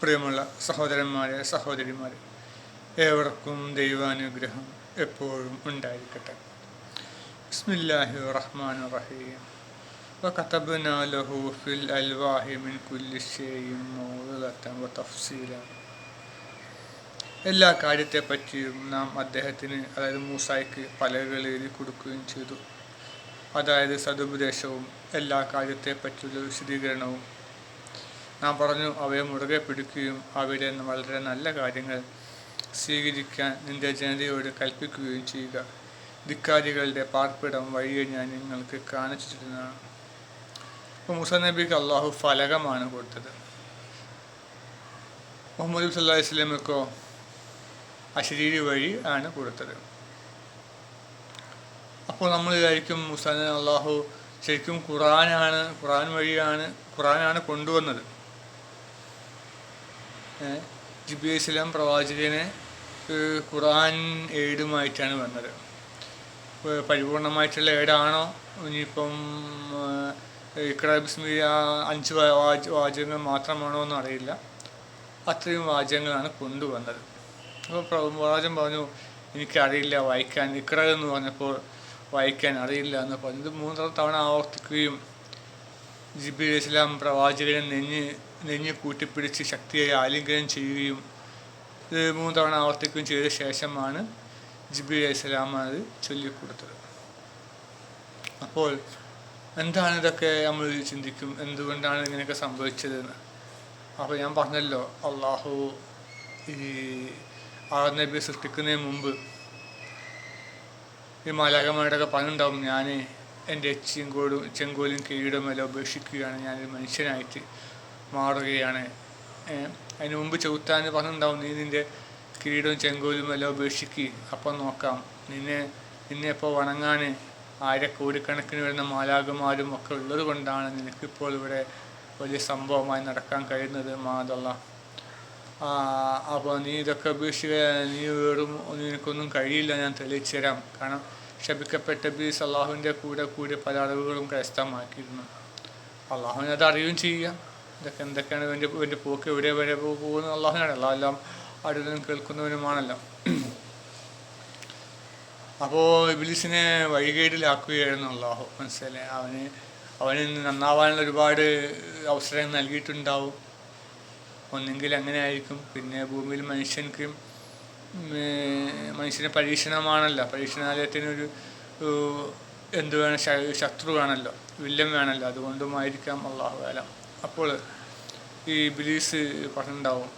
പ്രിയമുള്ള സഹോദരന്മാരെ സഹോദരിമാരെ ഏവർക്കും ദൈവാനുഗ്രഹം എപ്പോഴും ഉണ്ടായിരിക്കട്ടെ ബിസ്മില്ലാഹി റഹ്മാൻ റഹീം وكتبنا له في الألواح من كل شيء موعظة وتفصيلا എല്ലാ കാര്യത്തെപ്പറ്റിയും നാം അദ്ദേഹത്തിന് അതായത് മൂസായ്ക്ക് പലകൾ എഴുതി കൊടുക്കുകയും ചെയ്തു അതായത് സതുപദേശവും എല്ലാ കാര്യത്തെപ്പറ്റിയുള്ള വിശദീകരണവും നാം പറഞ്ഞു അവയെ മുറുകെ പിടിക്കുകയും അവയുടെ വളരെ നല്ല കാര്യങ്ങൾ സ്വീകരിക്കാൻ നിന്റെ ജനതയോട് കൽപ്പിക്കുകയും ചെയ്യുക. ധിക്കാരികളുടെ പാർപ്പിടം വഴിയെ ഞാൻ നിങ്ങൾക്ക് കാണിച്ചു തരുന്നതാണ് അപ്പോൾ മുസ നബിക്ക് അള്ളാഹു ഫലകമാണ് കൊടുത്തത്. മുഹമ്മദ് നബി സല്ലാ അശരീരി വഴി ആണ് കൊടുത്തത്. അപ്പോൾ നമ്മൾ വിചാരിക്കും മുസാൻ അള്ളാഹു ശരിക്കും ഖുറാനാണ് ഖുറാൻ വഴിയാണ് ഖുറാനാണ് കൊണ്ടുവന്നത്. ജിബി ഇസ്ലാം പ്രവാചകനെ ഖുറാൻ ഏടുമായിട്ടാണ് വന്നത്. പരിപൂർണമായിട്ടുള്ള ഏടാണോ? ഇനിയിപ്പം ഇക്ര ബിസ്മി അഞ്ച് വാചകങ്ങൾ മാത്രമാണോ എന്ന് അറിയില്ല. അത്രയും വാചകങ്ങളാണ് കൊണ്ടുവന്നത്. അപ്പോൾ പ്രവാചകൻ പറഞ്ഞു എനിക്കറിയില്ല വായിക്കാൻ. ഇക്ര എന്ന് പറഞ്ഞപ്പോൾ വായിക്കാൻ അറിയില്ല എന്ന് പറഞ്ഞു. ഇത് മൂന്നര തവണ ആവർത്തിക്കുകയും ജിബി ഇസ്ലാം പ്രവാചകനെ നെഞ്ഞ് നെഞ്ഞ് കൂട്ടിപ്പിടിച്ച് ശക്തിയായി ആലിംഗനം ചെയ്യുകയും ഇത് മൂന്ന് തവണ ആവർത്തിക്കുകയും ചെയ്ത ശേഷമാണ് ജിബി ഇസ്ലാം അത് ചൊല്ലിക്കൊടുത്തത്. അപ്പോൾ എന്താണ് ഇതൊക്കെ നമ്മൾ ചിന്തിക്കും? എന്തുകൊണ്ടാണ് ഇങ്ങനെയൊക്കെ സംഭവിച്ചതെന്ന്? അപ്പോൾ ഞാൻ പറഞ്ഞല്ലോ അള്ളാഹു ഈ ആ നബി സൃഷ്ടിക്കുന്നതിന് മുമ്പ് ഈ മാലാകന്മാരുടെയൊക്കെ പറഞ്ഞിട്ടുണ്ടാവും ഞാൻ എന്റെ ചെങ്കോടും ചെങ്കോലും കീഴും എല്ലാം ഉപേക്ഷിക്കുകയാണ്. ഞാനൊരു മനുഷ്യനായിട്ട് മാറുകയാണ്. അതിനു മുമ്പ് ചവിട്ടാൻ പറഞ്ഞിട്ടുണ്ടാവും നീ നിന്റെ കിരീടവും ചെങ്കോലും എല്ലാം ഉപേക്ഷിക്ക്. അപ്പം നോക്കാം. നിന്നെ നിന്നെ ഇപ്പോൾ വണങ്ങാൻ ആയിരക്കോടിക്കണക്കിന് വരുന്ന മാലാകുമാരും ഒക്കെ ഉള്ളത് കൊണ്ടാണ് നിനക്കിപ്പോൾ ഇവിടെ വലിയ സംഭവമായി നടക്കാൻ കഴിയുന്നത് മാതല്ല അപ്പോൾ നീ ഇതൊക്കെ ഉപേക്ഷിക്കുക നീ വേറും നിനക്കൊന്നും കഴിയില്ല ഞാൻ തെളിയിച്ചു തരാം. കാരണം ശപിക്കപ്പെട്ട ബീസ് അള്ളാഹുവിന്റെ കൂടെ കൂടി പല അറിവുകളും കരസ്ഥമാക്കിയിരുന്നു അള്ളാഹുവിനെ അത് അറിയുകയും ചെയ്യുക ഇതൊക്കെ എന്തൊക്കെയാണ് ഇവന്റെ ഇവന്റെ പോക്ക്? എവിടെ വരെ പോകുന്ന? അള്ളാഹുനാണ് അള്ളാഹ് എല്ലാം അടുത്തും കേൾക്കുന്നവനുമാണല്ലോ. അപ്പോൾ ഇബിലിസിനെ വഴികേടിലാക്കുകയായിരുന്നു അള്ളാഹു. മനസ്സിലെ അവന് അവന് നന്നാവാനുള്ള ഒരുപാട് അവസരങ്ങൾ നൽകിയിട്ടുണ്ടാവും. ഒന്നെങ്കിൽ അങ്ങനെ ആയിരിക്കും. പിന്നെ ഭൂമിയിൽ ഏർ, മനുഷ്യന് പരീക്ഷണമാണല്ലോ. പരീക്ഷണാലയത്തിനൊരു എന്ത് വേണം? ശത്രു വേണമല്ലോ വില്ലൻ വേണമല്ലോ അതുകൊണ്ടുമായിരിക്കാം അള്ളാഹു വേല അപ്പോൾ ഈ ബിലീസ് പറഞ്ഞിട്ടുണ്ടാവും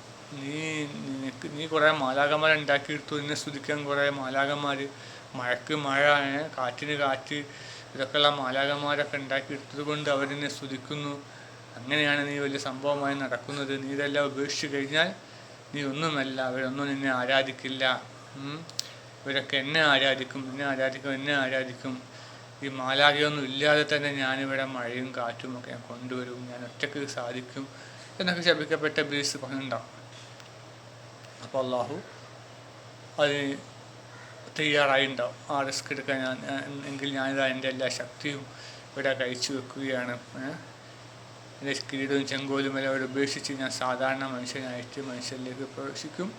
നീ നിനക്ക് നീ കുറേ മാലാകന്മാരെ ഉണ്ടാക്കിയെടുത്തു നിന്നെ സ്തുതിക്കാൻ കുറേ മാലാകന്മാർ മഴക്ക് മഴ കാറ്റിന് കാറ്റ് ഇതൊക്കെയുള്ള മാലാകന്മാരൊക്കെ ഉണ്ടാക്കിയെടുത്തത് കൊണ്ട് അവരെന്നെ സ്തുതിക്കുന്നു. അങ്ങനെയാണ് നീ വലിയ സംഭവമായി നടക്കുന്നത്. നീ ഇതെല്ലാം ഉപേക്ഷിച്ച് കഴിഞ്ഞാൽ നീ ഒന്നുമല്ല അവരൊന്നും നിന്നെ ആരാധിക്കില്ല. ഇവരൊക്കെ എന്നെ ആരാധിക്കും നിന്നെ ആരാധിക്കും എന്നെ ആരാധിക്കും. ഈ മാലാകയൊന്നും ഇല്ലാതെ തന്നെ ഞാനിവിടെ മഴയും കാറ്റും ഒക്കെ ഞാൻ കൊണ്ടുവരും ഞാൻ ഒറ്റയ്ക്ക് സാധിക്കും എന്നൊക്കെ ശപിക്കപ്പെട്ട ബീസ് പറഞ്ഞിട്ടുണ്ടാവും അപ്പോൾ അള്ളാഹു അതിന് തയ്യാറായിണ്ടാവും. ആ റിസ്ക് എടുക്കാൻ ഞാൻ എങ്കിൽ ഞാനിതാ എന്റെ എല്ലാ ശക്തിയും ഇവിടെ കഴിച്ചു വെക്കുകയാണ്. എന്റെ കിരീടവും ചെങ്കോലും എല്ലാം ഇവിടെ ഉപേക്ഷിച്ച് ഞാൻ സാധാരണ മനുഷ്യനായിട്ട് മനുഷ്യരിലേക്ക് പ്രവേശിക്കും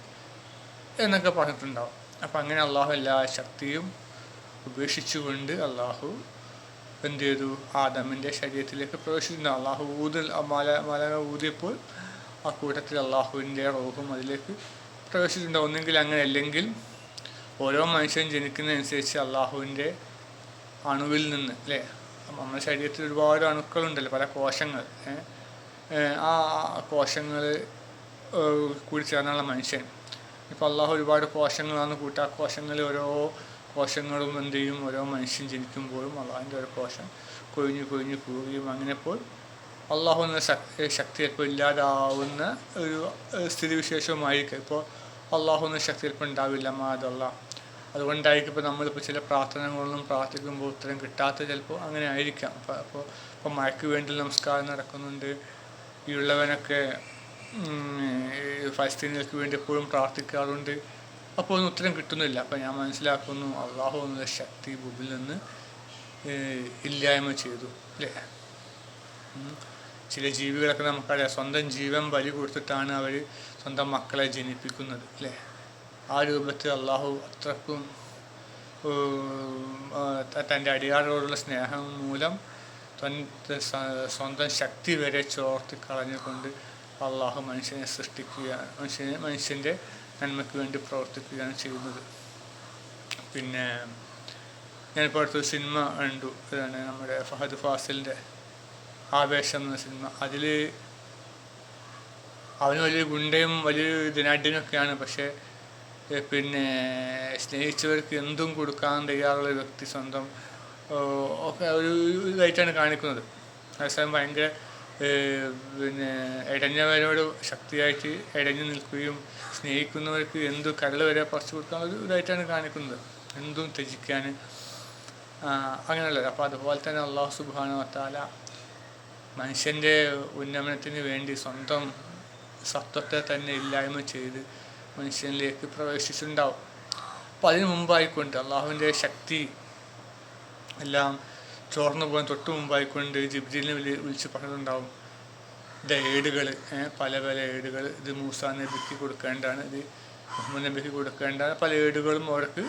എന്നൊക്കെ പറഞ്ഞിട്ടുണ്ടാവും. അപ്പം അങ്ങനെ അള്ളാഹു എല്ലാ ശക്തിയും ഉപേക്ഷിച്ചുകൊണ്ട് അള്ളാഹു എന്ത് ചെയ്തു ആദമിന്റെ ശരീരത്തിലേക്ക് പ്രവേശിക്കുന്നു. അള്ളാഹു ഊതൽ മല മല ഊതിയപ്പോൾ ആ കൂട്ടത്തിൽ അള്ളാഹുവിന്റെ റോഹും അതിലേക്ക് പ്രവേശിച്ചിട്ടുണ്ട്. ഒന്നെങ്കിൽ അങ്ങനെ അല്ലെങ്കിൽ ഓരോ മനുഷ്യനും ജനിക്കുന്നതനുസരിച്ച് അള്ളാഹുവിന്റെ അണുവിൽ നിന്ന് അല്ലേ? നമ്മുടെ ശരീരത്തിൽ ഒരുപാട് അണുക്കളുണ്ടല്ലോ പല കോശങ്ങൾ ആ കോശങ്ങൾ കൂടി ചേർന്നുള്ള മനുഷ്യൻ. ഇപ്പോൾ അള്ളാഹു ഒരുപാട് കോശങ്ങളാണ് കൂട്ടാ കോശങ്ങളിൽ ഓരോ കോശങ്ങളും എന്ത് ചെയ്യും? ഓരോ മനുഷ്യൻ ജനിക്കുമ്പോഴും അള്ളാഹിന്റെ ഒരു കോശം കൊഴിഞ്ഞു കൊഴിഞ്ഞു പോവുകയും അങ്ങനെപ്പോൾ അള്ളാഹു എന്ന ശക്തി ശക്തി ഇല്ലാതാവുന്ന ഒരു സ്ഥിതിവിശേഷവുമായിരിക്കും. ഇപ്പോൾ എന്ന ശക്തി ചിലപ്പോൾ ഉണ്ടാവില്ല മാതല്ല അതുകൊണ്ടായിരിക്കും ഇപ്പോൾ നമ്മളിപ്പോൾ ചില പ്രാർത്ഥനകളൊന്നും പ്രാർത്ഥിക്കുമ്പോൾ ഉത്തരം കിട്ടാത്ത ചിലപ്പോൾ അങ്ങനെ ആയിരിക്കാം. അപ്പോൾ അപ്പോൾ ഇപ്പോൾ മഴയ്ക്ക് വേണ്ടി നമസ്കാരം നടക്കുന്നുണ്ട്. ഈ ഉള്ളവനൊക്കെ ഫലസ്തീനികൾക്ക് വേണ്ടി എപ്പോഴും പ്രാർത്ഥിക്കാറുണ്ട്. അപ്പോൾ ഒന്നും ഉത്തരം കിട്ടുന്നില്ല. അപ്പോൾ ഞാൻ മനസ്സിലാക്കുന്നു അള്ളാഹു എന്നുള്ള ശക്തി ബുബിൽ നിന്ന് ഇല്ലായ്മ ചെയ്തു അല്ലേ? ചില ജീവികളൊക്കെ നമുക്കറിയാം സ്വന്തം ജീവൻ ബലി കൊടുത്തിട്ടാണ് അവർ സ്വന്തം മക്കളെ ജനിപ്പിക്കുന്നത് അല്ലേ? ആ രൂപത്തിൽ അള്ളാഹു അത്രക്കും തന്റെ അടിയാറോടുള്ള സ്നേഹം മൂലം സ്വന്തം ശക്തി വരെ ചോർത്തി കളഞ്ഞുകൊണ്ട് അള്ളാഹു മനുഷ്യനെ സൃഷ്ടിക്കുകയാണ് മനുഷ്യനെ മനുഷ്യന്റെ നന്മയ്ക്ക് വേണ്ടി പ്രവർത്തിക്കുകയാണ് ചെയ്യുന്നത്. പിന്നെ ഞാനിപ്പോൾ അടുത്തൊരു സിനിമ കണ്ടു. അതാണ് നമ്മുടെ ഫഹദ് ഫാസിലിന്റെ ആവേശം എന്ന സിനിമ. അതിൽ അവന് വലിയ ഗുണ്ടയും വലിയൊരു ധനാഢ്യനൊക്കെയാണ് പക്ഷേ പിന്നെ സ്നേഹിച്ചവർക്ക് എന്തും കൊടുക്കാൻ തയ്യാറുള്ള വ്യക്തി സ്വന്തം ഒക്കെ ഒരു ഇതായിട്ടാണ് കാണിക്കുന്നത്. അതേസമയം ഭയങ്കര പിന്നെ ഇടഞ്ഞവരോട് ശക്തിയായിട്ട് ഇടഞ്ഞു നിൽക്കുകയും സ്നേഹിക്കുന്നവർക്ക് എന്തു കരൾ വരെ പറിച്ചു കൊടുക്കാൻ ഒരു ഇതായിട്ടാണ് കാണിക്കുന്നത്. എന്തും ത്യജിക്കാൻ. അങ്ങനെയുള്ളത്. അപ്പോൾ അതുപോലെ തന്നെ അള്ളാഹു സുബാന വത്താല മനുഷ്യന്റെ ഉന്നമനത്തിന് വേണ്ടി സ്വന്തം സത്വത്തെ തന്നെ ഇല്ലായ്മ ചെയ്ത് മനുഷ്യനിലേക്ക് പ്രവേശിച്ചിട്ടുണ്ടാവും. അപ്പോൾ അതിന് മുമ്പായിക്കൊണ്ട് അള്ളാഹുവിന്റെ ശക്തി എല്ലാം ചോർന്നു പോകാൻ തൊട്ട് മുമ്പായിക്കൊണ്ട് ജിബ്രീലിനെ വിളി വിളിച്ച് പറഞ്ഞിട്ടുണ്ടാവും. ഇത് ഏടുകൾ പല പല ഏടുകൾ. ഇത് മൂസാ നബിക്ക് കൊടുക്കേണ്ടതാണ്. ഇത് മുഹമ്മദ് നബിക്ക് കൊടുക്കേണ്ടതാണ്. പല ഏടുകളും അവർക്ക്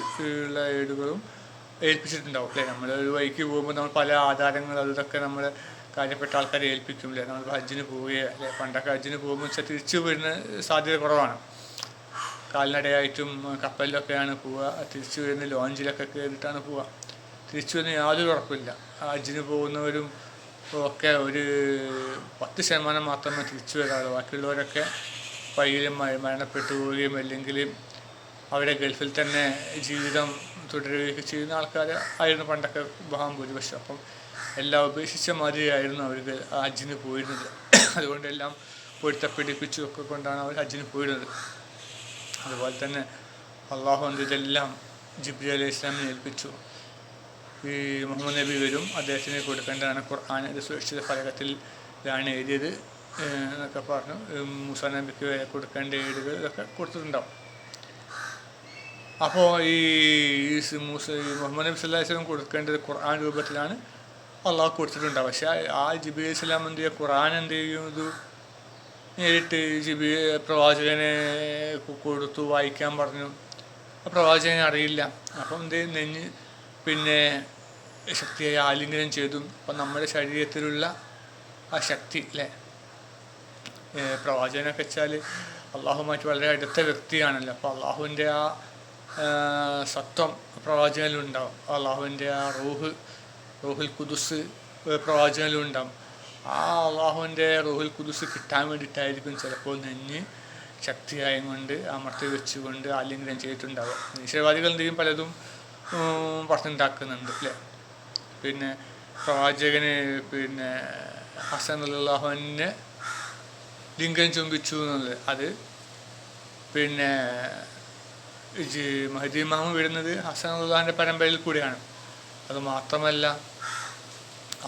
ഉള്ള ഏടുകളും ഏൽപ്പിച്ചിട്ടുണ്ടാവും അല്ലേ? നമ്മൾ ഒരു വഴിക്ക് പോകുമ്പോൾ നമ്മൾ പല ആധാരങ്ങൾ അതൊക്കെ നമ്മൾ കാര്യപ്പെട്ട ആൾക്കാരെ ഏൽപ്പിക്കും അല്ലേ? നമ്മൾ ഹജ്ജിന് പോവുകയോ അല്ലെ? പണ്ടൊക്കെ ഹജ്ജിന് പോകുമ്പോൾ വെച്ചാൽ തിരിച്ചു വരുന്ന സാധ്യത കുറവാണ്. കാൽനടയായിട്ടും കപ്പലിലൊക്കെയാണ് പോവുക. തിരിച്ചു വരുന്ന ലോഞ്ചിലൊക്കെ കയറിയിട്ടാണ് പോവുക. തിരിച്ചു വരുന്ന യാതൊരു ഉറപ്പില്ല. ഹജ്ജിന് പോകുന്നവരും ഒക്കെ ഒരു പത്ത് ശതമാനം മാത്രമേ തിരിച്ചു വരാറുള്ളൂ. ബാക്കിയുള്ളവരൊക്കെ മ- മരണപ്പെട്ടു പോവുകയും അല്ലെങ്കിൽ അവിടെ ഗൾഫിൽ തന്നെ ജീവിതം തുടരുകയൊക്കെ ചെയ്യുന്ന ആൾക്കാർ ആയിരുന്നു പണ്ടൊക്കെ മഹാഭൂരിപക്ഷം അപ്പം എല്ലാം ഉപേക്ഷിച്ച മാതിരിയായിരുന്നു അവർ ഹജ്ജിന് പോയിരുന്നത്. അതുകൊണ്ടെല്ലാം പൊരുത്തപ്പിടിപ്പിച്ചു ഒക്കെ കൊണ്ടാണ് അവർ ഹജ്ജിന് പോയിരുന്നത്. അതുപോലെ തന്നെ അള്ളാഹു എന്തെല്ലാം ജിബ്രി അലൈഹി ഇസ്ലാമിനെ ഏൽപ്പിച്ചു. ഈ മുഹമ്മദ് നബി വരും അദ്ദേഹത്തിന് കൊടുക്കേണ്ടതാണ് ഖുർആൻ. ഇത് സുരക്ഷിത ഫലകത്തിലാണ് എഴുതിയത് എന്നൊക്കെ പറഞ്ഞു. മുസാ നബിക്ക് കൊടുക്കേണ്ട ഏടുകൾ ഇതൊക്കെ കൊടുത്തിട്ടുണ്ടാവും. അപ്പോൾ ഈ മൂസ മുഹമ്മദ് നബി അലൈഹി വസല്ലം കൊടുക്കേണ്ടത് ഖുർആൻ രൂപത്തിലാണ് അള്ളാഹു കൊടുത്തിട്ടുണ്ടാവും പക്ഷേ ആ- ജിബി സ്വലാം എന്ത് ചെയ്യുക? ഖുർആൻ എന്ത് ചെയ്യുന്നത്? നേരിട്ട് ജിബി പ്രവാചകനെ കൊടുത്തു വായിക്കാൻ പറഞ്ഞു. പ്രവാചകൻ അറിയില്ല. അപ്പം എന്ത്? നെഞ്ഞ് പിന്നെ ശക്തിയായി ആലിംഗനം ചെയ്തു അപ്പം നമ്മുടെ ശരീരത്തിലുള്ള ആ ശക്തി അല്ലേ പ്രവാചകനൊക്കെ വെച്ചാൽ അള്ളാഹുമായിട്ട് വളരെ അടുത്ത വ്യക്തിയാണല്ലോ. അപ്പോൾ അള്ളാഹുവിന്റെ ആ സത്വം പ്രവാചകനിലുണ്ടാവും. അള്ളാഹുവിന്റെ ആ റൂഹ് റൂഹുൽ കുദുസ് പ്രവാചകനിലുണ്ടാവും. ആ അള്ളാഹുവിന്റെ റൂഹുൽ കുദുസ് കിട്ടാൻ വേണ്ടിയിട്ടായിരിക്കും ചിലപ്പോൾ നെഞ്ഞ് ശക്തിയായും കൊണ്ട് അമർത്തി വെച്ചുകൊണ്ട് ആലിംഗനം ചെയ്തിട്ടുണ്ടാവുക. നിശ്ചയവാദികൾ എന്തെങ്കിലും പലതും പറഞ്ഞുണ്ടാക്കുന്നുണ്ട് അല്ലേ പിന്നെ പ്രവാചകന് പിന്നെ ഹസൻ അല്ലാഹുവിനെ ലിംഗം ചുംബിച്ചു എന്നുള്ളത്. അത് പിന്നെ മഹദി ഇമാമ് വരുന്നത് ഹസൻ അള്ളാഹിന്റെ പരമ്പരയിൽ കൂടിയാണ്. അത് മാത്രമല്ല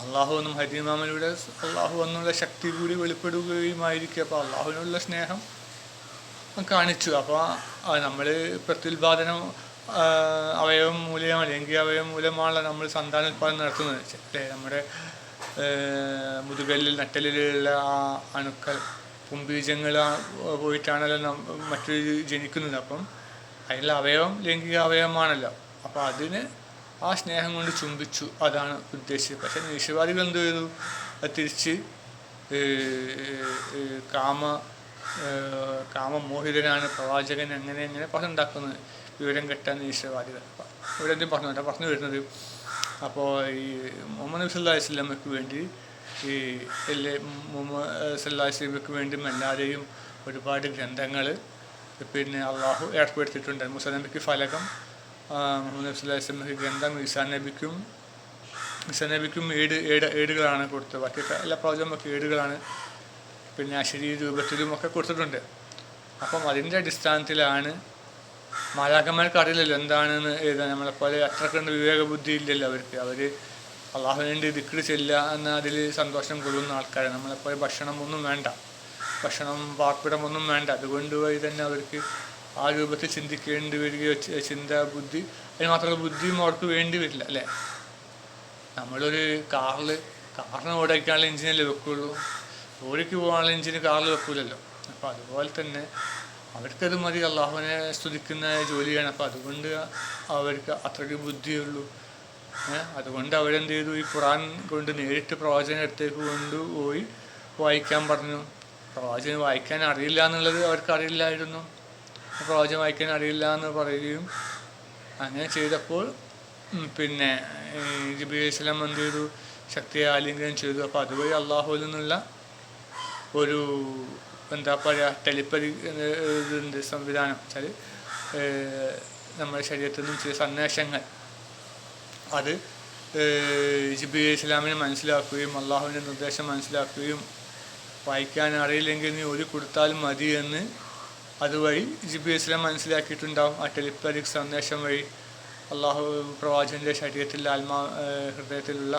അള്ളാഹു എന്നും മഹദി ഇമാമിലൂടെ അള്ളാഹു എന്നുള്ള ശക്തി കൂടി വെളിപ്പെടുകയുമായിരിക്കും. അപ്പോൾ അള്ളാഹുവിനുള്ള സ്നേഹം കാണിച്ചു. അപ്പോൾ നമ്മൾ പ്രത്യുൽപാദനം അവയവം മൂലമാണ് അല്ലെങ്കിൽ അവയവം മൂലമാണല്ലോ നമ്മൾ സന്താനോത്പാദനം നടത്തുന്നത്. അല്ലേ? നമ്മുടെ മുതുകല്ലിൽ നട്ടലിലുള്ള ആ അണുക്കൾ പുംബീജങ്ങൾ പോയിട്ടാണല്ലോ മറ്റൊരു ജനിക്കുന്നത്. അപ്പം അതിനുള്ള അവയവം ലൈംഗിക അവയവമാണല്ലോ. അപ്പോൾ അതിന് ആ സ്നേഹം കൊണ്ട് ചുംബിച്ചു. അതാണ് ഉദ്ദേശിച്ചത്. പക്ഷെ നിരീശ്വരവാദികൾ എന്ത് ചെയ്തു? തിരിച്ച് കാമ കാമമോഹിതനാണ് പ്രവാചകൻ. അങ്ങനെ അങ്ങനെ പറഞ്ഞുണ്ടാക്കുന്നത് വിവരം കിട്ടാൻ ഈശ്വരവാദികൾ ഇവിടെ എന്തും പറഞ്ഞു പറഞ്ഞു വരുന്നത് അപ്പോൾ ഈ മുഹമ്മദ് നബി സല്ലാ വസ്ലമക്ക് വേണ്ടി ഈ എല്ലാ മുഹമ്മദ് സല്ലാ വസ്ലമയ്ക്ക് വേണ്ടി എല്ലാവരെയും ഒരുപാട് ഗ്രന്ഥങ്ങൾ പിന്നെ അള്ളാഹു ഏർപ്പെടുത്തിയിട്ടുണ്ട്. മുസാ നബിക്ക് ഫലകം മുഹമ്മദ് നബി സല്ലാ വസ്ലമക്ക് ഗ്രന്ഥം ഈസാ നബിക്കും ഈസാ നബിക്കും ഏട് ഏട് ഏടുകളാണ് കൊടുത്തത്. ബാക്കി എല്ലാ പ്രവചനമൊക്കെ ഏടുകളാണ്. പിന്നെ അശരീ രൂപത്തിലും ഒക്കെ കൊടുത്തിട്ടുണ്ട്. അപ്പം അതിന്റെ അടിസ്ഥാനത്തിലാണ് മാലാക്കന്മാർക്ക് അറിയില്ലല്ലോ എന്താണെന്ന് എഴുതാൻ. നമ്മളെപ്പോലെ വിവേക ബുദ്ധി ഇല്ലല്ലോ അവർക്ക്. അവർ അള്ളാഹുവിന്റെ ദിക്കിട് ചെല്ലുക എന്ന അതിൽ സന്തോഷം കൊള്ളുന്ന ആൾക്കാരാണ്. നമ്മളെപ്പോലെ ഭക്ഷണം ഒന്നും വേണ്ട. ഭക്ഷണം പാർപ്പിടം ഒന്നും വേണ്ട. അതുകൊണ്ട് വഴി തന്നെ അവർക്ക് ആ രൂപത്തിൽ ചിന്തിക്കേണ്ടി വരികയോ ചിന്ത ബുദ്ധി അതിന് മാത്രമല്ല ബുദ്ധിയും അവർക്ക് വേണ്ടി വരില്ല അല്ലേ? നമ്മളൊരു കാറിൽ കാറിന് ഓടിക്കാനുള്ള എഞ്ചിനല്ലേ വെക്കുള്ളൂ. ജോലിക്ക് പോകാനുള്ള എഞ്ചിന് കാറിൽ വെക്കൂലല്ലോ. അപ്പോൾ അതുപോലെ തന്നെ അവർക്കത് മതി. അള്ളാഹുവിനെ സ്തുതിക്കുന്ന ജോലിയാണ്. അപ്പോൾ അതുകൊണ്ട് അവർക്ക് അത്രയ്ക്ക് ബുദ്ധിയുള്ളൂ. അതുകൊണ്ട് അവരെന്ത് ചെയ്തു? ഈ ഖുറാൻ കൊണ്ട് നേരിട്ട് പ്രവാചകൻ അടുത്തേക്ക് കൊണ്ടുപോയി വായിക്കാൻ പറഞ്ഞു. പ്രവാചകൻ വായിക്കാൻ അറിയില്ല എന്നുള്ളത് അവർക്ക് അറിയില്ലായിരുന്നു. പ്രവാചകൻ വായിക്കാൻ അറിയില്ല എന്ന് പറയുകയും അങ്ങനെ ചെയ്തപ്പോൾ പിന്നെ ജിബി സ്വലാം എന്ത് ചെയ്തു? ശക്തിയെ ആലിംഗനം ചെയ്തു. അപ്പോൾ അതുവഴി അള്ളാഹുവിൽ നിന്നുള്ള ഒരു എന്താ പറയുക ടെലിപ്പതി ഇതിന്റെ സംവിധാനം. വെച്ചാൽ നമ്മുടെ ശരീരത്തിൽ നിന്നും ചില സന്ദേശങ്ങൾ. അത് ജിബി ഇസ്ലാമിനെ മനസ്സിലാക്കുകയും അള്ളാഹുവിന്റെ നിർദ്ദേശം മനസ്സിലാക്കുകയും വായിക്കാൻ അറിയില്ലെങ്കിൽ നീ ഒരു കൊടുത്താലും മതി എന്ന് അതുവഴി ജിബി ഇസ്ലാം മനസ്സിലാക്കിയിട്ടുണ്ടാവും. ആ ടെലിപ്പതിക് സന്ദേശം വഴി അള്ളാഹു പ്രവാചകന്റെ ശരീരത്തിൽ ആത്മാ ഹൃദയത്തിലുള്ള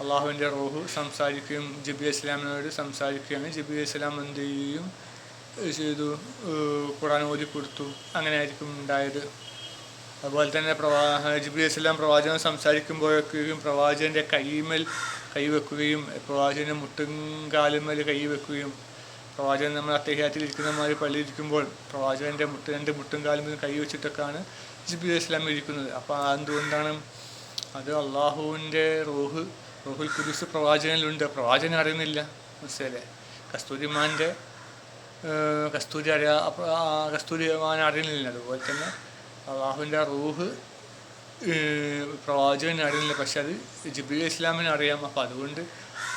അള്ളാഹുവിന്റെ റോഹു സംസാരിക്കുകയും ജബി അസ്ലാമിനോട് സംസാരിക്കുകയാണ്. ജബി അസ്ലാം എന്ത് ചെയ്യുകയും ചെയ്തു ഖുറാൻ ഓതി കൊടുത്തു. അങ്ങനെ ആയിരിക്കും ഉണ്ടായത്. അതുപോലെ തന്നെ പ്രവാ ജിബി ഇസ്ലാം പ്രവാചകൻ സംസാരിക്കുമ്പോഴൊക്കെയും പ്രവാചകന്റെ കൈമേൽ കൈവെക്കുകയും പ്രവാചകന്റെ മുട്ടുംകാലുമേൽ കൈവെക്കുകയും പ്രവാചകൻ നമ്മൾ അത്യഹ്യാത്തിൽ ഇരിക്കുന്ന മാതിരി പള്ളിയിൽ ഇരിക്കുമ്പോൾ പ്രവാചകന്റെ മുട്ട് രണ്ട് മുട്ടും കൈ വെച്ചിട്ടൊക്കെയാണ് ജിബി ഇസ്ലാം ഇരിക്കുന്നത്. അപ്പോൾ എന്തുകൊണ്ടാണ് അത് അള്ളാഹുവിന്റെ റൂഹ് റൂഹുൽ കുദുസ് പ്രവാചകനിലുണ്ട്. പ്രവാചകൻ അറിയുന്നില്ല. മനസ്സിലെ കസ്തൂരിമാന്റെ കസ്തൂരി അറിയാ കസ്തൂരിമാൻ അറിയുന്നില്ല. അതുപോലെ തന്നെ അള്ളാഹുവിന്റെ റൂഹ് പ്രവാചകന് അറിയുന്നില്ല. പക്ഷെ അത് ജിബി ഇസ്ലാമിന് അറിയാം. അപ്പോൾ അതുകൊണ്ട്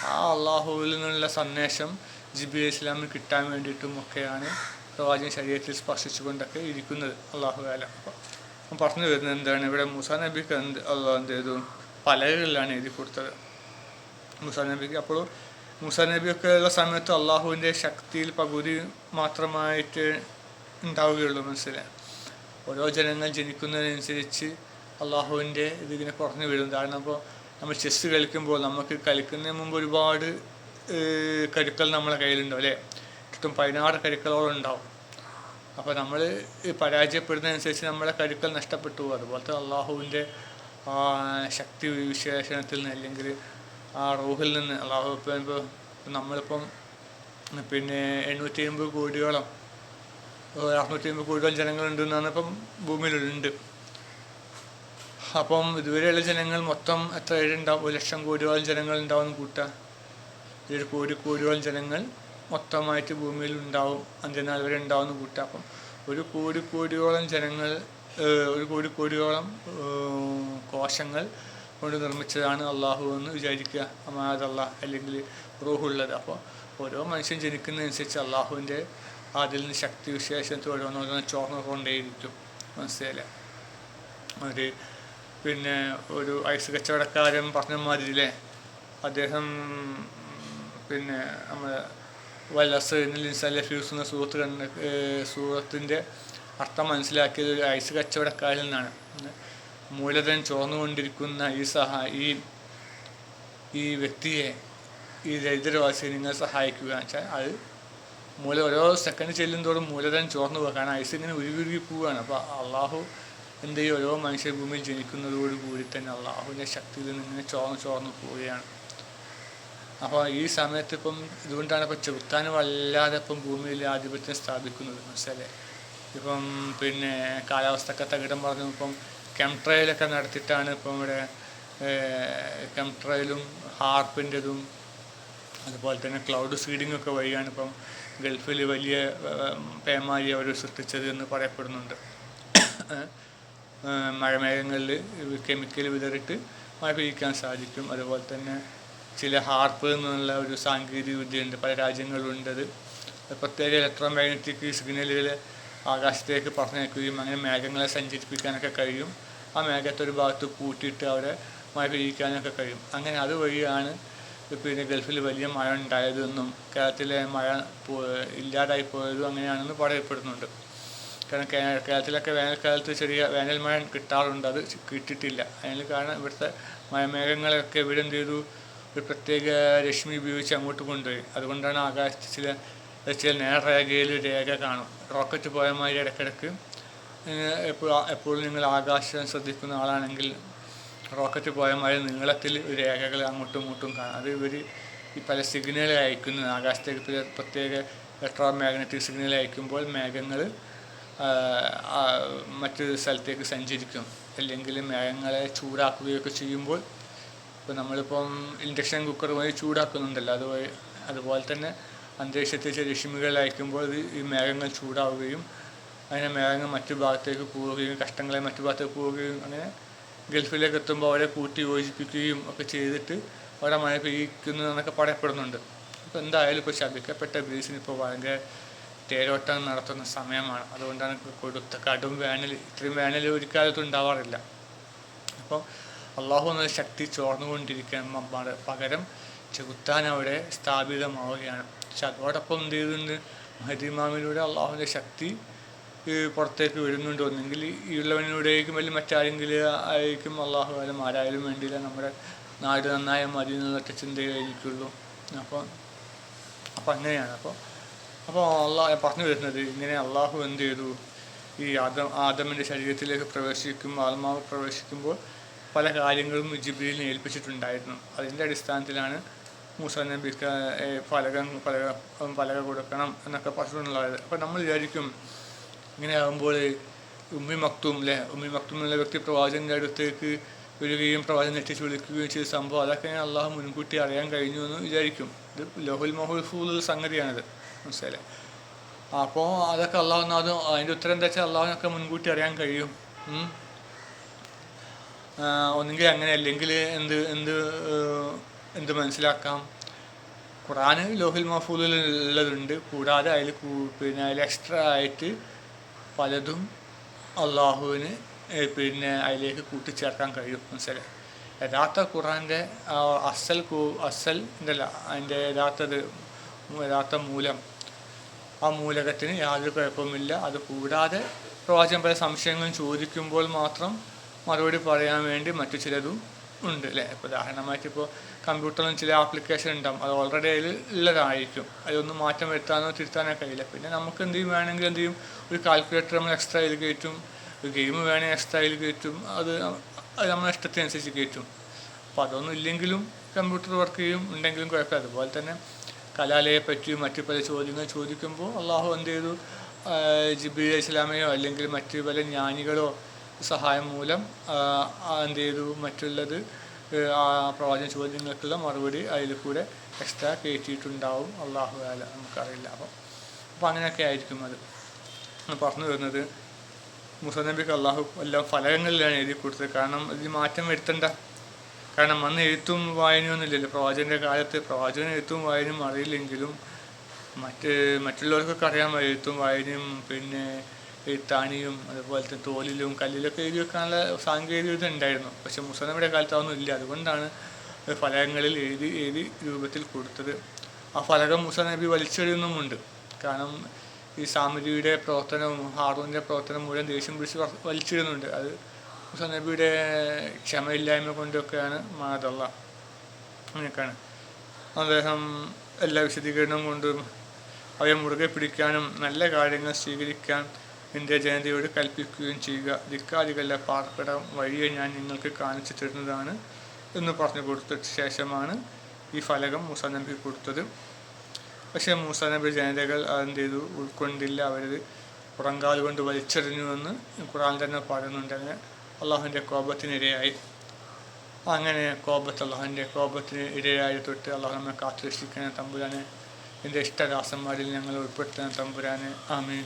ആ അള്ളാഹുവിൽ നിന്നുള്ള സന്ദേശം ജിബി ഇസ്ലാമിന് കിട്ടാൻ വേണ്ടിയിട്ടും ഒക്കെയാണ് പ്രവാചകൻ ശരീരത്തിൽ സ്പർശിച്ചുകൊണ്ടൊക്കെ ഇരിക്കുന്നത്. അള്ളാഹു കാലം അപ്പം പറഞ്ഞു വരുന്നത് എന്താണ്? ഇവിടെ മൂസാ നബിക്ക് എന്ത് അള്ളാഹ് എന്ത് ചെയ്തു? പലകളിലാണ് എഴുതി കൊടുത്തത്. മൂസാ നബിക്ക് അപ്പോൾ മൂസാ നബിയൊക്കെ ഉള്ള സമയത്ത് അള്ളാഹുവിന്റെ ശക്തിയിൽ പകുതി മാത്രമായിട്ട് ഉണ്ടാവുകയുള്ളൂ മനസ്സിലായി? ഓരോ ജനങ്ങൾ ജനിക്കുന്നതിനനുസരിച്ച് അള്ളാഹുവിന്റെ ഇതിങ്ങനെ കുറഞ്ഞു വീഴും. കാരണം അപ്പോൾ നമ്മൾ ചെസ്സ് കളിക്കുമ്പോൾ നമുക്ക് കളിക്കുന്നതിന് മുമ്പ് ഒരുപാട് കരുക്കൾ നമ്മളെ കയ്യിലുണ്ടാവും അല്ലേ? ചുറ്റും പതിനാറ് കരുക്കളോളം ഉണ്ടാവും. അപ്പോൾ നമ്മൾ പരാജയപ്പെടുന്നതനുസരിച്ച് നമ്മളെ കരുക്കൾ നഷ്ടപ്പെട്ടു അതുപോലത്തെ അള്ളാഹുവിന്റെ ശക്തി വിശേഷണത്തിൽ നിന്ന് അല്ലെങ്കിൽ ആ റൂഹിൽ നിന്ന് അള്ളാഹു ഇപ്പം ഇപ്പോൾ നമ്മളിപ്പം പിന്നെ എണ്ണൂറ്റി അമ്പത് കോടിയോളം അറുന്നൂറ്റി അമ്പത് കോടിയോളം ജനങ്ങളുണ്ടെന്നാണ് ഇപ്പം ഭൂമിയിലുണ്ട്. അപ്പം ഇതുവരെയുള്ള ജനങ്ങൾ മൊത്തം എത്ര ഉണ്ടാവും ഒരു ലക്ഷം കോടിയോളം ജനങ്ങൾ ഉണ്ടാവും കൂട്ടുക ഒരു കോടി കോടിയോളം ജനങ്ങൾ മൊത്തമായിട്ട് ഭൂമിയിൽ ഉണ്ടാവും അന്ത്യനാൾ വരെ ഉണ്ടാവുമെന്ന് കൂട്ടുക അപ്പം ഒരു കോടി കോടിയോളം ജനങ്ങൾ ഒരു കോടി കോടിയോളം കോശങ്ങൾ കൊണ്ട് നിർമ്മിച്ചതാണ് അള്ളാഹു എന്ന് വിചാരിക്കുക. അമാദല്ല അല്ലെങ്കിൽ റൂഹുള്ളത്. അപ്പോൾ ഓരോ മനുഷ്യൻ ജനിക്കുന്നതനുസരിച്ച് അള്ളാഹുവിന്റെ അതിൽ നിന്ന് ശക്തി വിശേഷത്തിൽ ഓരോന്നോരോന്ന് ചോർന്ന് കൊണ്ടേയിരിക്കും മനസ്സിലെ ഒരു പിന്നെ ഒരു ഐസ് കച്ചവടക്കാരൻ പറഞ്ഞ മാതിരിയിലെ അദ്ദേഹം പിന്നെ നമ്മുടെ ഫ്യൂസ് എന്ന സുഹൃത്ത് കണ്ട സുഹൃത്തിന്റെ അർത്ഥം മനസ്സിലാക്കിയത് ഒരു ഐസ് കച്ചവടക്കാരിൽ നിന്നാണ് മൂലധനം ചോർന്നുകൊണ്ടിരിക്കുന്ന ഈ സഹാ ഈ ഈ വ്യക്തിയെ ഈ ദരിദ്രവാസിയെ നിങ്ങൾ സഹായിക്കുക വെച്ചാൽ അത് മൂല ഓരോ സെക്കൻഡ് ചെല്ലുന്തോറും മൂലധനം ചോർന്നു പോകുക കാരണം ഐസ് ഇങ്ങനെ ഉരുവിരുകി പോവുകയാണ്. അപ്പോൾ അള്ളാഹു എന്ത് ചെയ്യും? ഓരോ മനുഷ്യ ഭൂമിയിൽ ജനിക്കുന്നതോട് കൂടി തന്നെ അള്ളാഹുവിന്റെ ശക്തിയിൽ നിന്ന് ഇങ്ങനെ ചോർന്ന് ചോർന്ന് പോവുകയാണ്. അപ്പോൾ ഈ സമയത്ത് ഇപ്പം ഇതുകൊണ്ടാണ് ഇപ്പം ചെറുത്താൻ വല്ലാതെ ഇപ്പം ഭൂമിയിൽ ആധിപത്യം സ്ഥാപിക്കുന്നത്. മനസ്സിലെ ഇപ്പം പിന്നെ കാലാവസ്ഥക്കെ തകിടം പറഞ്ഞു ഇപ്പം കെംട്രയിലൊക്കെ നടത്തിയിട്ടാണ് ഇപ്പം ഇവിടെ കെംട്രയിലും ഹാർപ്പിന്റെതും അതുപോലെ തന്നെ ക്ലൗഡ് സീഡിംഗ് ഒക്കെ വഴിയാണ് ഇപ്പം ഗൾഫിൽ വലിയ പേമാരി അവർ സൃഷ്ടിച്ചത് എന്ന് പറയപ്പെടുന്നുണ്ട്. മഴമേഘങ്ങളിൽ കെമിക്കൽ വിതറിട്ട് മഴ പെയ്യിക്കാൻ സാധിക്കും. അതുപോലെ തന്നെ ചില ഹാർപ്പ് എന്നുള്ള ഒരു സാങ്കേതിക വിദ്യയുണ്ട്. പല രാജ്യങ്ങളിലുണ്ട് അത്. അത് പ്രത്യേക ഇലക്ട്രോ മാഗ്നറ്റിക് സിഗ്നലുകൾ ആകാശത്തേക്ക് പറഞ്ഞേക്കുകയും അങ്ങനെ മേഘങ്ങളെ സഞ്ചരിപ്പിക്കാനൊക്കെ കഴിയും. ആ മേഘത്തെ ഒരു ഭാഗത്ത് കൂട്ടിയിട്ട് അവരെ മഴ പെയ്യിക്കാനൊക്കെ കഴിയും. അങ്ങനെ അതുവഴിയാണ് പിന്നെ ഗൾഫിൽ വലിയ മഴ ഉണ്ടായതെന്നും കേരളത്തിലെ മഴ ഇല്ലാതായി പോയതും അങ്ങനെയാണെന്ന് പറയപ്പെടുന്നുണ്ട്. കാരണം കേരളത്തിലൊക്കെ വേനൽക്കാലത്ത് ചെറിയ വേനൽ മഴ കിട്ടാറുണ്ട്. അത് കിട്ടിയിട്ടില്ല. അതിന് കാരണം ഇവിടുത്തെ മഴമേഘങ്ങളൊക്കെ ഇവിടെ എന്ത് ചെയ്തു ഒരു പ്രത്യേക രശ്മി ഉപയോഗിച്ച് അങ്ങോട്ട് കൊണ്ടുപോയി. അതുകൊണ്ടാണ് ആകാശത്ത് ചില ചില നേർരേഖയിൽ രേഖ കാണും. റോക്കറ്റ് പോയ മാതിരി ഇടയ്ക്കിടയ്ക്ക്. എപ്പോഴും എപ്പോഴും നിങ്ങൾ ആകാശം ശ്രദ്ധിക്കുന്ന ആളാണെങ്കിൽ റോക്കറ്റ് പോയ മാതിരി നീളത്തിൽ രേഖകൾ അങ്ങോട്ടും ഇങ്ങോട്ടും കാണാം. അത് ഇവർ ഈ പല സിഗ്നൽ അയക്കുന്നത്. ആകാശത്തേക്ക് പ്ര- പ്രത്യേക ഇലക്ട്രോ മാഗ്നറ്റിക് സിഗ്നൽ അയക്കുമ്പോൾ മേഘങ്ങൾ മറ്റു സ്ഥലത്തേക്ക് സഞ്ചരിക്കും. അല്ലെങ്കിൽ മേഘങ്ങളെ ചൂടാക്കുകയൊക്കെ ചെയ്യുമ്പോൾ ഇപ്പോൾ നമ്മളിപ്പം ഇൻഡക്ഷൻ കുക്കർ വഴി ചൂടാക്കുന്നുണ്ടല്ലോ. അതുവഴി അതുപോലെ തന്നെ അന്തരീക്ഷത്തിൽ രശ്മികൾ അയക്കുമ്പോൾ ഈ മേഘങ്ങൾ ചൂടാവുകയും അങ്ങനെ മേഘങ്ങൾ മറ്റു ഭാഗത്തേക്ക് പോവുകയും കഷ്ടങ്ങളെ മറ്റു ഭാഗത്തേക്ക് പോവുകയും അങ്ങനെ ഗൾഫിലേക്ക് എത്തുമ്പോൾ അവരെ കൂട്ടി യോജിപ്പിക്കുകയും ഒക്കെ ചെയ്തിട്ട് അവിടെ മഴ പെയ്യിക്കുന്നു എന്നൊക്കെ പറയപ്പെടുന്നുണ്ട്. അപ്പോൾ എന്തായാലും ഇപ്പോൾ ശപിക്കപ്പെട്ട ബീസിന് ഇപ്പോൾ ഭയങ്കര തേരോട്ടം നടത്തുന്ന സമയമാണ്. അതുകൊണ്ടാണ് കൊടുത്ത കടും വേനൽ ഇത്രയും വേനൽ ഒരു കാലത്ത് ഉണ്ടാവാറില്ല. അപ്പോൾ അള്ളാഹു എന്ന ശക്തി ചോർന്നുകൊണ്ടിരിക്കാൻ പകരം ചെകുത്താൻ അവിടെ സ്ഥാപിതമാവുകയാണ്. പക്ഷെ അതോടൊപ്പം എന്ത് ചെയ്യുന്നുണ്ട് മഹദിമാമിലൂടെ അള്ളാഹുവിന്റെ ശക്തി പുറത്തേക്ക് വരുന്നുണ്ട് ഒന്നെങ്കിൽ ഈ ഉള്ളവനിലൂടെയായിരിക്കും അല്ലെങ്കിൽ മറ്റാരെങ്കിലും ആയിരിക്കും അള്ളാഹു ആയാലും ആരായാലും വേണ്ടിയില്ല. നമ്മുടെ നാട് നന്നായ മതി എന്നൊക്കെ ചിന്തയായിരിക്കുള്ളൂ. അപ്പോൾ അപ്പോൾ അങ്ങനെയാണ്. അപ്പോൾ അപ്പോൾ അള്ളാഹ് പറഞ്ഞു വരുന്നത് ഇങ്ങനെ അള്ളാഹു എന്ത് ചെയ്തു? ഈ ആദം ആദമിന്റെ ശരീരത്തിലേക്ക് പ്രവേശിക്കും ആത്മാവ് പ്രവേശിക്കുമ്പോൾ പല കാര്യങ്ങളും ജിബ്രീലിനെ ഏൽപ്പിച്ചിട്ടുണ്ടായിരുന്നു. അതിന്റെ അടിസ്ഥാനത്തിലാണ് മൂസ നബിക്ക് പലക പലകം പലക കൊടുക്കണം എന്നൊക്കെ പറഞ്ഞിട്ടുള്ളത് അപ്പം നമ്മൾ വിചാരിക്കും ഇങ്ങനെ ആകുമ്പോൾ ഉമ്മി മക്തും അല്ലേ ഉമ്മി മക്തും എന്നുള്ള വ്യക്തി പ്രവാചകന്റെ അടുത്തേക്ക് വരികയും പ്രവാചകൻ എത്തിച്ച് വിളിക്കുകയും ചെയ്ത സംഭവം അതൊക്കെ ഞാൻ അള്ളാഹു മുൻകൂട്ടി അറിയാൻ കഴിഞ്ഞു എന്ന് വിചാരിക്കും. ഇത് ലോഹുൽ മഹുൽഫൂൽ സംഗതിയാണിത്. മനസ്സിലായില്ലേ? അപ്പോൾ അതൊക്കെ അള്ളാഹു അത് അതിന്റെ ഉത്തരം എന്താ വെച്ചാൽ അള്ളാഹുനൊക്കെ മുൻകൂട്ടി അറിയാൻ കഴിയും. ഒന്നുകിൽ അങ്ങനെ അല്ലെങ്കിൽ എന്ത് എന്ത് എന്ത് മനസ്സിലാക്കാം? ഖുറാന് ലോഹിൽ മഹഫൂലിൽ ഉള്ളതുണ്ട്. കൂടാതെ അതിൽ പിന്നെ അതിൽ എക്സ്ട്രാ ആയിട്ട് പലതും അള്ളാഹുവിന് പിന്നെ അതിലേക്ക് കൂട്ടിച്ചേർക്കാൻ കഴിയും. മനസ്സിലായി? യഥാർത്ഥ ഖുറാന്റെ അസൽ കൂ അസൽ ഇതല്ല അതിന്റെ യഥാർത്ഥത് യഥാർത്ഥ മൂലം. ആ മൂലകത്തിന് യാതൊരു കുഴപ്പമില്ല അത് കൂടാതെ പ്രവാചകൻ പല സംശയങ്ങളും ചോദിക്കുമ്പോൾ മാത്രം മറുപടി പറയാൻ വേണ്ടി മറ്റു ചിലതും ഉണ്ട് അല്ലേ? ഇപ്പോൾ ഉദാഹരണമായിട്ട് ഇപ്പോൾ കമ്പ്യൂട്ടറിൽ ചില ആപ്ലിക്കേഷൻ ഉണ്ടാകും അത് ഓൾറെഡി അതിൽ ഉള്ളതായിരിക്കും. അതൊന്നും മാറ്റം വരുത്താനോ തിരുത്താനോ കഴിയില്ല. പിന്നെ നമുക്ക് എന്ത് ചെയ്യും? വേണമെങ്കിൽ എന്ത് ചെയ്യും? ഒരു കാൽക്കുലേറ്റർ നമ്മൾ എക്സ്ട്രാ അതിൽ കയറ്റും. ഒരു ഗെയിം വേണമെങ്കിൽ എക്സ്ട്രാ അതിൽ കയറ്റും. അത് അത് നമ്മുടെ ഇഷ്ടത്തിനനുസരിച്ച് കയറ്റും. അപ്പോൾ അതൊന്നും ഇല്ലെങ്കിലും കമ്പ്യൂട്ടർ വർക്ക് ചെയ്യും. ഉണ്ടെങ്കിലും കുഴപ്പമില്ല. അതുപോലെ തന്നെ കലാലയെ പറ്റിയും മറ്റു പല ചോദ്യങ്ങൾ ചോദിക്കുമ്പോൾ അള്ളാഹു എന്ത് ചെയ്തു? ജിബി ഇസ്ലാമയോ അല്ലെങ്കിൽ മറ്റു പല ജ്ഞാനികളോ സഹായം മൂലം എന്ത് ചെയ്തു മറ്റുള്ളത് ആ പ്രവാചക ചോദ്യങ്ങൾക്കുള്ള മറുപടി അതിൽ കൂടെ എക്സ്ട്രാ കയറ്റിയിട്ടുണ്ടാവും അള്ളാഹു അല നമുക്കറിയില്ല. അപ്പം അപ്പം അങ്ങനെയൊക്കെ ആയിരിക്കും അത്. പറഞ്ഞു വരുന്നത് മുസനബിക്ക് അള്ളാഹു എല്ലാം ഫലകങ്ങളിലാണ് എഴുതി കൊടുത്തത്. കാരണം ഇതിൽ മാറ്റം വരുത്തണ്ട. കാരണം അന്ന് എഴുത്തും വായനയൊന്നും ഇല്ലല്ലോ പ്രവാചകന്റെ കാലത്ത് പ്രവാചകൻ എഴുത്തും വായനയും അറിയില്ലെങ്കിലും മറ്റ് മറ്റുള്ളവർക്കൊക്കെ അറിയാം എഴുത്തും വായനയും. പിന്നെ എഴുത്താണിയും അതുപോലെ തന്നെ തോലിലും കല്ലിലൊക്കെ എഴുതി വെക്കാനുള്ള സാങ്കേതികത ഉണ്ടായിരുന്നു പക്ഷെ മുസനബിയുടെ കാലത്ത് അതൊന്നും ഇല്ല. അതുകൊണ്ടാണ് ഫലകങ്ങളിൽ എഴുതി എഴുതി രൂപത്തിൽ കൊടുത്തത്. ആ ഫലകം മുസനബി വലിച്ചെറിയുന്നുമുണ്ട്. കാരണം ഈ സാമരിയുടെ പ്രവർത്തനവും ഹാറൂന്റെ പ്രവർത്തനം മുഴുവൻ ദേഷ്യം പിടിച്ച് വലിച്ചിടുന്നുണ്ട് അത് മുസാ നബിയുടെ ക്ഷമയില്ലായ്മ കൊണ്ടൊക്കെയാണ് മാതള്ള. അങ്ങനെയൊക്കെയാണ്. അദ്ദേഹം എല്ലാ വിശദീകരണവും കൊണ്ടും അവയെ മുറുകെ പിടിക്കാനും നല്ല കാര്യങ്ങൾ സ്വീകരിക്കാൻ എന്റെ ജനതയോട് കൽപ്പിക്കുകയും ചെയ്യുക. ധിക്കാരികളുടെ പാർപ്പിടം വഴിയെ ഞാൻ നിങ്ങൾക്ക് കാണിച്ചു തരുന്നതാണ് എന്ന് പറഞ്ഞു കൊടുത്ത ശേഷമാണ് ഈ ഫലകം മൂസ നബി കൊടുത്തത്. പക്ഷേ മൂസ നബി ജനതകൾ അതെന്ത് ചെയ്തു? ഉൾക്കൊണ്ടില്ല. അവരത് പുറങ്കാൽ കൊണ്ട് വലിച്ചെറിഞ്ഞുവെന്ന് ഖുറാൻ തന്നെ പറയുന്നുണ്ട്. അങ്ങനെ അള്ളാഹുവിന്റെ കോപത്തിനിരയായി അങ്ങനെ കോപത്ത് അള്ളാഹുവിന്റെ കോപത്തിന് ഇരയായി തൊട്ട് അള്ളാഹു നമ്മെ കാത്തുരക്ഷിക്കുന്ന തമ്പുരാനെ എന്റെ ഇഷ്ടദാസന്മാരിൽ ഞങ്ങൾ ഉൾപ്പെടുത്തുന്ന തമ്പുരാനെ. ആമീൻ.